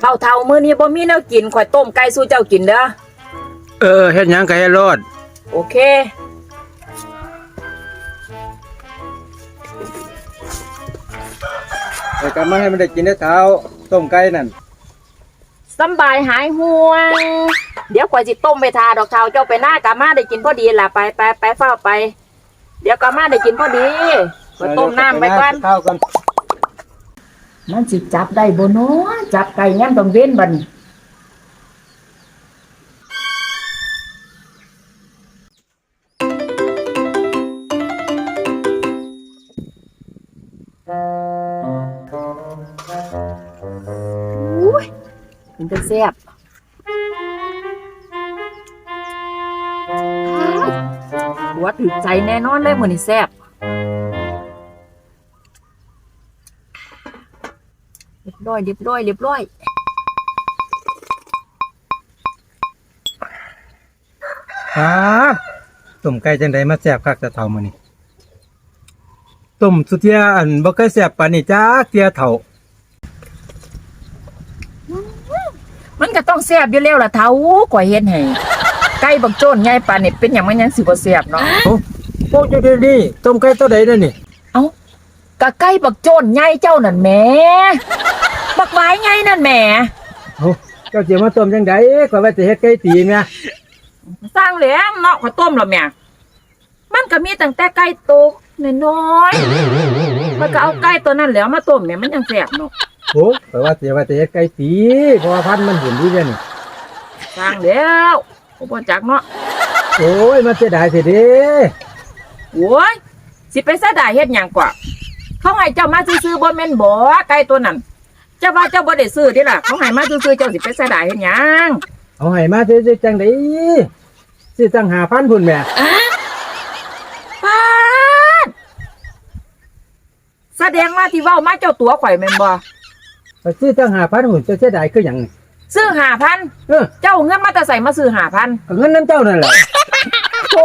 เท่าเท่าๆมื้อนี้บ่มีแนวกินข่อยต้มไก่สู้เจ้ากินเด้อ เออเฮ็ดหยังก็ให้รอด โอเคแต่ก็มาให้มันได้กินได้เท้าต้มไก่นั่น สำบายหายห่วง เดี๋ยวข่อยสิต้มไปทาดอกเทาเจ้าไปหน้ากามาได้กินพอดีล่ะไปไปไปเฝ้าไป เดี๋ยวกามาได้กินพอดีข่อยต้มน้ำไปก่อนเท้าก่อนมันสิจับได้บ่เนาะ จับไก่ย่ำต้องเว้นบัดนอุ้ยมันจะแซ่บหัวถึกใจแน่นอนเลยมื้อนี้แซ่บ รียบร้อยเรียบร้อยเรียบร้อยครับต้มไก่จังไดมาแซ่บคักแต่เท่ามื้อนี้ต้มสุเทียอันบ่เคยแซ่บปานนี้จ้าเทียเท่ามันก็ต้องแซ่บอยู่แล้วล่ะเท้าก่อยเฮ็ดให้ไก่บักโจนใหญ่ปานนี่เป็นหยังมันยังสิบ่แซ่บเนาะโอ้พวกอยู่ดีๆต้มไก่ตัวใดนั่นนี่เอ้ากะไก่บักโจนใหญ่เจ้านั่นแหม บักหวายใหญ่นั่นแหมโอ้เจ้าสิมาต้มจังไดข่อยว่าสิเฮ็ดไก่ตีแม่สร้างแหล้วเนาะข้อยต้มแล้วแหม่มันก็มีตั้งแต่ไก่โตน้อยๆมันก็เอาไก่ตัวนั้นแหล้วมาต้มแหม่มันยังแซ่บเนาะโอ้ข่อยว่าสิว่าสิเฮ็ดไก่ตีเพราะว่าพันธุ์มันหุ่นดีเด้นี่สร้างแล้วผมบ่จักเนาะโอ้ยมันเสียดายสิเด้โอ้ยสิไปเสียดายเฮ็ดหยังกว่าเขาให้เจ้ามาซื้อๆบ่แม่นบ่ไก่ตัวนั้น เจ้าว่าเจ้าบ่ได้ซื้อติล่ะเขาให้มาซื้อๆเจ้าสิไปเสียดายเฮ็ดหยังเอาให้มาสิสิจังไดสิตั้ง5,000พุ่นแม่ปาดแสดงว่าที่เว้ามาเจ้าตัวข่อยแม่นบ่ไปซื้อตั้ง5,000พุ่นจะเสียดายคือหยังนี่ซื้อ5,000เออเจ้าเอาเงินมาแต่ใส่มาซื้อ5,000ก็เงินน้ำเจ้านั่นแหละ โอ้